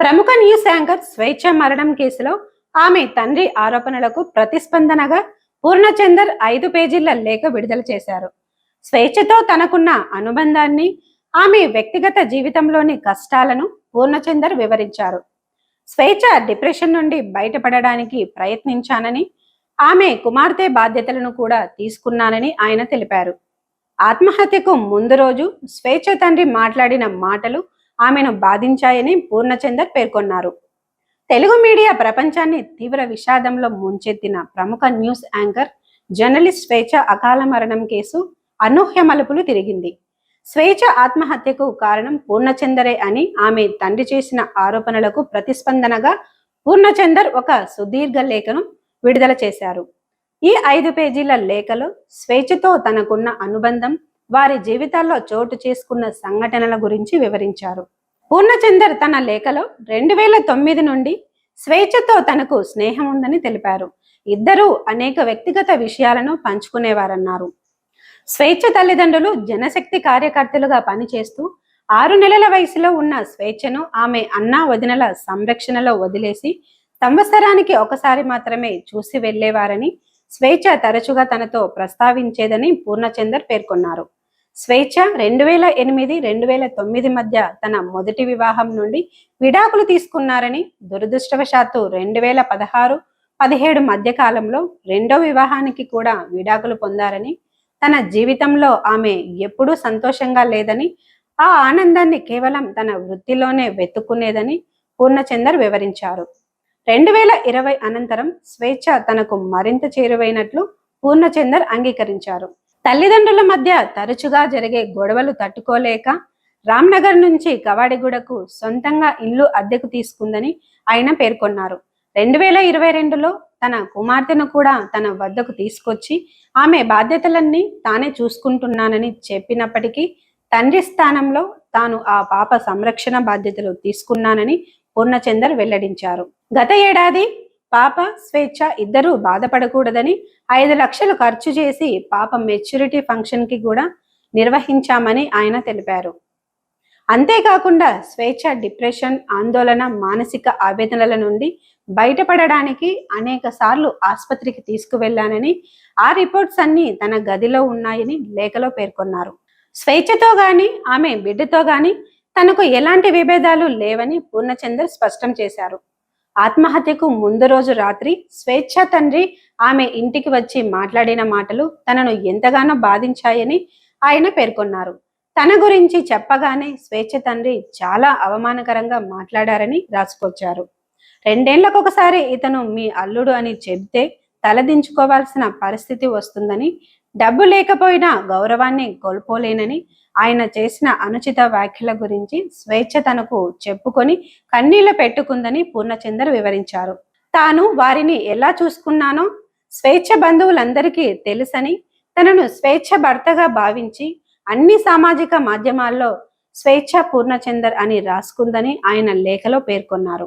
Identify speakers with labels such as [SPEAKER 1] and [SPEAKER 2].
[SPEAKER 1] ప్రముఖ news anchor స్వేచ్ఛ మరణం కేసులో ఆమె తండ్రి ఆరోపణలకు ప్రతిస్పందనగా పూర్ణచందర్ ఐదు పేజీల లేఖ విడుదల చేశారు. స్వేచ్ఛతో తనకున్న అనుబంధాన్ని ఆమె వ్యక్తిగత జీవితంలోని కష్టాలను పూర్ణచందర్ వివరించారు. స్వేచ్ఛ డిప్రెషన్ నుండి బయటపడడానికి ప్రయత్నించానని ఆమె కుమార్తె బాధ్యతలను కూడా తీసుకున్నానని ఆయన తెలిపారు. ఆత్మహత్యకు ముందు రోజు స్వేచ్ఛ తండ్రి మాట్లాడిన మాటలు ఆమెను బాధించాయని పూర్ణచందర్ పేర్కొన్నారు. తెలుగు మీడియా ప్రపంచాన్ని తీవ్ర విషాదంలో ముంచెత్తిన ప్రముఖ న్యూస్ యాంకర్ జర్నలిస్ట్ స్వేచ్ఛ అకాల మరణం కేసు అనూహ్య మలుపులు తిరిగింది. స్వేచ్ఛ ఆత్మహత్యకు కారణం పూర్ణచందరే అని ఆమె తండ్రి చేసిన ఆరోపణలకు ప్రతిస్పందనగా పూర్ణచందర్ ఒక సుదీర్ఘ లేఖను విడుదల చేశారు. ఈ ఐదు పేజీల లేఖలో స్వేచ్ఛతో తనకున్న అనుబంధం వారి జీవితాల్లో చోటు చేసుకున్న సంఘటనల గురించి వివరించారు. పూర్ణచందర్ తన లేఖలో రెండు వేల తొమ్మిది నుండి స్వేచ్ఛతో తనకు స్నేహం ఉందని తెలిపారు. ఇద్దరూ అనేక వ్యక్తిగత విషయాలను పంచుకునేవారన్నారు. స్వేచ్ఛ తల్లిదండ్రులు జనశక్తి కార్యకర్తలుగా పనిచేస్తూ ఆరు నెలల వయసులో ఉన్న స్వేచ్ఛను ఆమె అన్నా వదినల సంరక్షణలో వదిలేసి సంవత్సరానికి ఒకసారి మాత్రమే చూసి వెళ్ళేవారని స్వేచ్ఛ తరచుగా తనతో ప్రస్తావించేదని పూర్ణచందర్ పేర్కొన్నారు. స్వేచ్ఛ రెండు వేల ఎనిమిది రెండు వేల తొమ్మిది మధ్య తన మొదటి వివాహం నుండి విడాకులు తీసుకున్నారని దురదృష్టవశాత్తు రెండు వేల పదహారు పదిహేడు మధ్య కాలంలో రెండో వివాహానికి కూడా విడాకులు పొందారని తన జీవితంలో ఆమె ఎప్పుడూ సంతోషంగా లేదని ఆ ఆనందాన్ని కేవలం తన వృత్తిలోనే వెతుక్కునేదని పూర్ణచందర్ వివరించారు. రెండు వేల ఇరవై అనంతరం స్వేచ్ఛ తనకు మరింత చేరువైనట్లు పూర్ణచందర్ అంగీకరించారు. తల్లిదండ్రుల మధ్య తరచుగా జరిగే గొడవలు తట్టుకోలేక రామ్నగర్ నుంచి కవాడిగూడకు సొంతంగా ఇల్లు అద్దెకు తీసుకుందని ఆయన పేర్కొన్నారు. రెండు వేల ఇరవై రెండులో తన కుమార్తెను కూడా తన వద్దకు తీసుకొచ్చి ఆమె బాధ్యతలన్నీ తానే చూసుకుంటున్నానని చెప్పినప్పటికీ తండ్రి స్థానంలో తాను ఆ పాప సంరక్షణ బాధ్యతలు తీసుకున్నానని పూర్ణచందర్ వెల్లడించారు. గత ఏడాది పాప స్వేచ్ఛ ఇద్దరూ బాధపడకూడదని ఐదు లక్షలు ఖర్చు చేసి పాప మెచ్యూరిటీ ఫంక్షన్కి కూడా నిర్వహించామని ఆయన తెలిపారు. అంతేకాకుండా స్వేచ్ఛ డిప్రెషన్ ఆందోళన మానసిక ఆవేదనల నుండి బయటపడడానికి అనేక సార్లు ఆసుపత్రికి తీసుకువెళ్ళానని ఆ రిపోర్ట్స్ అన్ని తన గదిలో ఉన్నాయని లేఖలో పేర్కొన్నారు. స్వేచ్ఛతో గాని ఆమె బిడ్డతో గాని తనకు ఎలాంటి విభేదాలు లేవని పూర్ణచందర్ స్పష్టం చేశారు. ఆత్మహత్యకు ముందు రోజు రాత్రి స్వేచ్ఛ తండ్రి ఆమె ఇంటికి వచ్చి మాట్లాడిన మాటలు తనను ఎంతగానో బాధించాయని ఆయన పేర్కొన్నారు. తన గురించి చెప్పగానే స్వేచ్ఛ తండ్రి చాలా అవమానకరంగా మాట్లాడారని రాసుకొచ్చారు. రెండేళ్ళకు ఒకసారి ఇతను మీ అల్లుడు అని చెబితే తలదించుకోవాల్సిన పరిస్థితి వస్తుందని డబ్బు లేకపోయినా గౌరవాన్ని కోల్పోలేనని ఆయన చేసిన అనుచిత వ్యాఖ్యల గురించి స్వేచ్ఛ తనకు చెప్పుకొని కన్నీళ్ళు పెట్టుకుందని పూర్ణచందర్ వివరించారు. తాను వారిని ఎలా చూసుకున్నానో స్వేచ్ఛ బంధువులందరికీ తెలుసని తనను స్వేచ్ఛ భర్తగా భావించి అన్ని సామాజిక మాధ్యమాల్లో స్వేచ్ఛ పూర్ణచందర్ అని రాసుకుందని ఆయన లేఖలో పేర్కొన్నారు.